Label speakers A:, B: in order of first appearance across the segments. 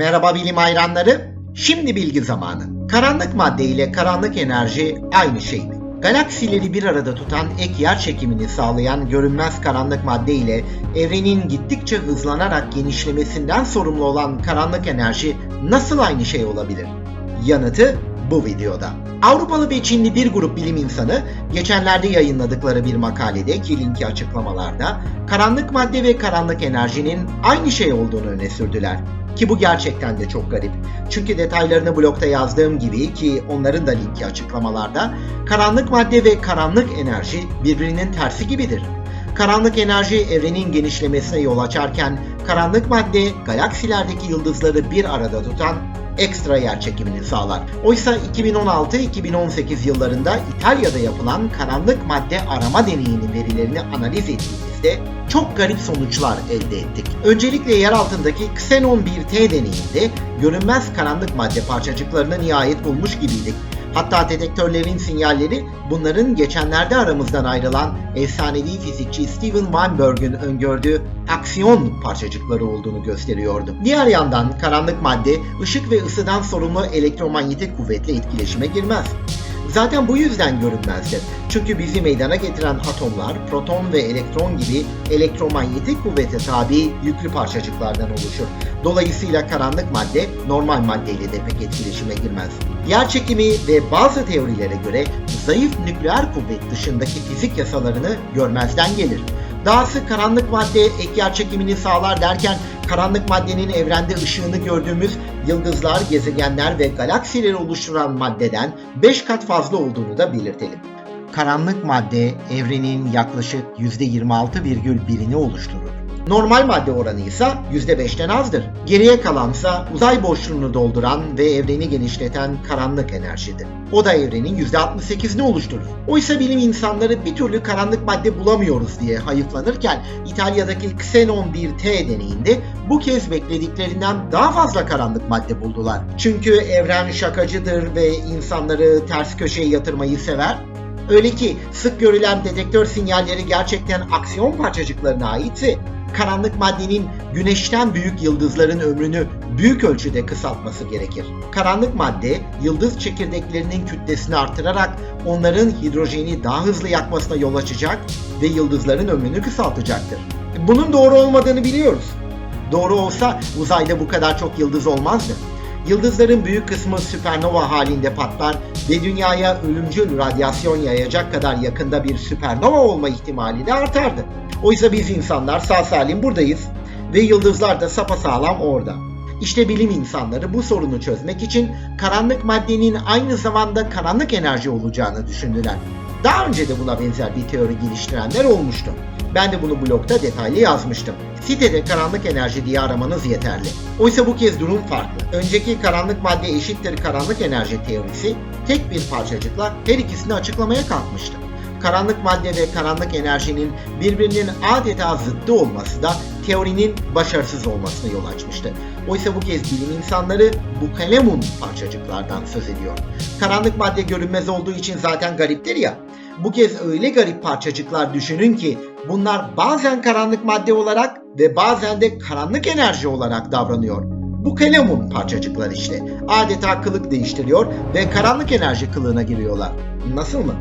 A: Merhaba bilim hayranları. Şimdi bilgi zamanı. Karanlık madde ile karanlık enerji aynı şey mi? Galaksileri bir arada tutan ek yer çekimini sağlayan görünmez karanlık madde ile evrenin gittikçe hızlanarak genişlemesinden sorumlu olan karanlık enerji nasıl aynı şey olabilir? Yanıtı bu videoda. Avrupalı ve Çinli bir grup bilim insanı geçenlerde yayınladıkları bir makalede ki linki açıklamalarda karanlık madde ve karanlık enerjinin aynı şey olduğunu öne sürdüler. Ki bu gerçekten de çok garip. Çünkü detaylarını blogda yazdığım gibi ki onların da linki açıklamalarda karanlık madde ve karanlık enerji birbirinin tersi gibidir. Karanlık enerji evrenin genişlemesine yol açarken karanlık madde galaksilerdeki yıldızları bir arada tutan ekstra yer çekimini sağlar. Oysa 2016-2018 yıllarında İtalya'da yapılan karanlık madde arama deneyinin verilerini analiz ettiğimizde çok garip sonuçlar elde ettik. Öncelikle yer altındaki Xenon 1T deneyinde görünmez karanlık madde parçacıklarını nihayet bulmuş gibiydik. Hatta dedektörlerin sinyalleri bunların geçenlerde aramızdan ayrılan efsanevi fizikçi Steven Weinberg'ün öngördüğü aksiyon parçacıkları olduğunu gösteriyordu. Diğer yandan karanlık madde ışık ve ısıdan sorumlu elektromanyetik kuvvetle etkileşime girmez. Zaten bu yüzden görünmezdir. Çünkü bizi meydana getiren atomlar, proton ve elektron gibi elektromanyetik kuvvete tabi yüklü parçacıklardan oluşur. Dolayısıyla karanlık madde normal maddeyle de pek etkileşime girmez. Yer çekimi ve bazı teorilere göre zayıf nükleer kuvvet dışındaki fizik yasalarını görmezden gelir. Dahası karanlık madde ek yer çekimini sağlar derken karanlık maddenin evrende ışığını gördüğümüz yıldızlar, gezegenler ve galaksileri oluşturan maddeden 5 kat fazla olduğunu da belirtelim. Karanlık madde evrenin yaklaşık %26,1'ini oluşturur. Normal madde oranı ise %5'ten azdır. Geriye kalansa uzay boşluğunu dolduran ve evreni genişleten karanlık enerjidir. O da evrenin %68'ini oluşturur. Oysa bilim insanları bir türlü karanlık madde bulamıyoruz diye hayıflanırken İtalya'daki Xenon 1T deneyinde bu kez beklediklerinden daha fazla karanlık madde buldular. Çünkü evren şakacıdır ve insanları ters köşeye yatırmayı sever Öyle ki sık görülen dedektör sinyalleri gerçekten aksiyon parçacıklarına aitse karanlık maddenin güneşten büyük yıldızların ömrünü büyük ölçüde kısaltması gerekir. Karanlık madde yıldız çekirdeklerinin kütlesini artırarak onların hidrojeni daha hızlı yakmasına yol açacak ve yıldızların ömrünü kısaltacaktır. Bunun doğru olmadığını biliyoruz. Doğru olsa uzayda bu kadar çok yıldız olmazdı. Yıldızların büyük kısmı süpernova halinde patlar ve dünyaya ölümcül radyasyon yayacak kadar yakında bir süpernova olma ihtimali de artardı. Oysa biz insanlar sağ salim buradayız ve yıldızlar da sapasağlam orada. İşte bilim insanları bu sorunu çözmek için karanlık maddenin aynı zamanda karanlık enerji olacağını düşündüler. Daha önce de buna benzer bir teori geliştirenler olmuştu. Ben de bunu blogda detaylı yazmıştım. Sitede karanlık enerji diye aramanız yeterli. Oysa bu kez durum farklı. Önceki karanlık madde eşittir karanlık enerji teorisi tek bir parçacıkla her ikisini açıklamaya kalkmıştı. Karanlık madde ve karanlık enerjinin birbirinin adeta zıttı olması da teorinin başarısız olmasına yol açmıştı. Oysa bu kez bilim insanları bu kalemun parçacıklardan söz ediyor. Karanlık madde görünmez olduğu için zaten gariptir ya. Bu kez öyle garip parçacıklar düşünün ki bunlar bazen karanlık madde olarak ve bazen de karanlık enerji olarak davranıyor. Bu kalemun parçacıklar işte. Adeta kılık değiştiriyor ve karanlık enerji kılığına giriyorlar. Nasıl mı?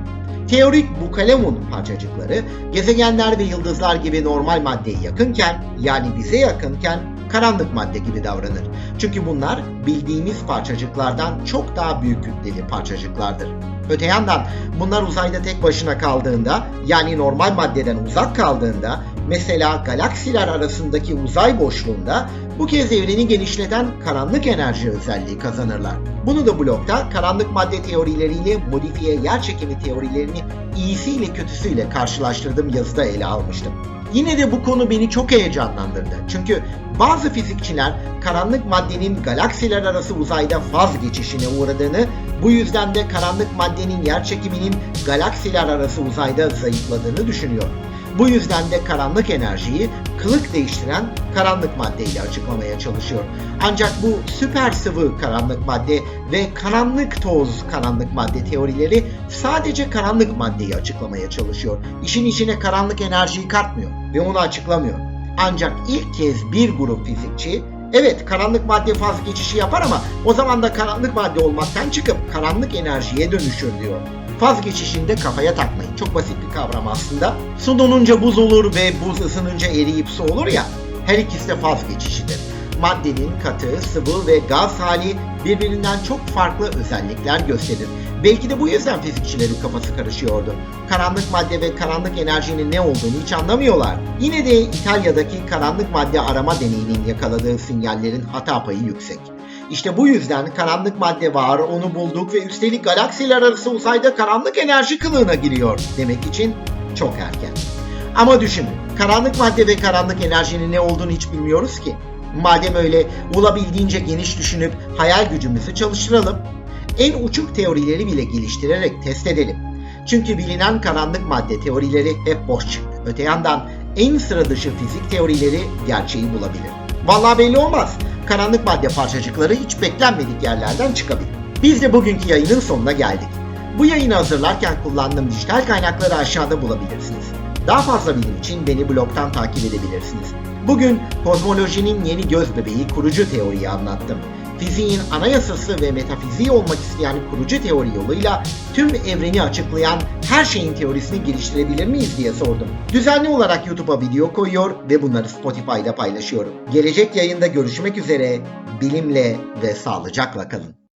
A: Teorik bu kalemun parçacıkları gezegenler ve yıldızlar gibi normal maddeye yakınken yani bize yakınken karanlık madde gibi davranır. Çünkü bunlar bildiğimiz parçacıklardan çok daha büyük kütleli parçacıklardır. Öte yandan bunlar uzayda tek başına kaldığında yani normal maddeden uzak kaldığında mesela galaksiler arasındaki uzay boşluğunda bu kez evreni genişleten karanlık enerji özelliği kazanırlar. Bunu da blogda karanlık madde teorileriyle modifiye yer çekimi teorilerini iyisiyle kötüsüyle karşılaştırdığım yazıda ele almıştım. Yine de bu konu beni çok heyecanlandırdı. Çünkü bazı fizikçiler karanlık maddenin galaksiler arası uzayda faz geçişine uğradığını, bu yüzden de karanlık maddenin yer çekiminin galaksiler arası uzayda zayıfladığını düşünüyor. Bu yüzden de karanlık enerjiyi kılık değiştiren karanlık maddeyle açıklamaya çalışıyor. Ancak bu süper sıvı karanlık madde ve karanlık toz karanlık madde teorileri sadece karanlık maddeyi açıklamaya çalışıyor. İşin içine karanlık enerjiyi katmıyor ve onu açıklamıyor. Ancak ilk kez bir grup fizikçi Evet karanlık madde faz geçişi yapar ama o zaman da karanlık madde olmaktan çıkıp karanlık enerjiye dönüşür diyor. Faz geçişinde kafaya takmayın. Çok basit bir kavram aslında. Su donunca buz olur ve buz ısınınca eriyip su olur ya. Her ikisi de faz geçişidir. Maddenin katı, sıvı ve gaz hali birbirinden çok farklı özellikler gösterir. Belki de bu yüzden fizikçilerin kafası karışıyordu. Karanlık madde ve karanlık enerjinin ne olduğunu hiç anlamıyorlar. Yine de İtalya'daki karanlık madde arama deneyinin yakaladığı sinyallerin hata payı yüksek. İşte bu yüzden karanlık madde var, onu bulduk ve üstelik galaksiler arası uzayda karanlık enerji kılığına giriyor demek için çok erken. Ama düşünün, karanlık madde ve karanlık enerjinin ne olduğunu hiç bilmiyoruz ki. Madem öyle olabildiğince geniş düşünüp hayal gücümüzü çalıştıralım. En uçuk teorileri bile geliştirerek test edelim. Çünkü bilinen karanlık madde teorileri hep boş çıktı. Öte yandan en sıra dışı fizik teorileri gerçeği bulabilir. Vallahi belli olmaz. Karanlık madde parçacıkları hiç beklenmedik yerlerden çıkabilir. Biz de bugünkü yayının sonuna geldik. Bu yayını hazırlarken kullandığım dijital kaynakları aşağıda bulabilirsiniz. Daha fazla bilim için beni blogdan takip edebilirsiniz. Bugün kozmolojinin yeni göz bebeği kurucu teoriyi anlattım. Fiziğin anayasası ve metafiziği olmak isteyen kurucu teori yoluyla tüm evreni açıklayan her şeyin teorisini geliştirebilir miyiz diye sordum. Düzenli olarak YouTube'a video koyuyor ve bunları Spotify'da paylaşıyorum. Gelecek yayında görüşmek üzere, bilimle ve sağlıcakla kalın.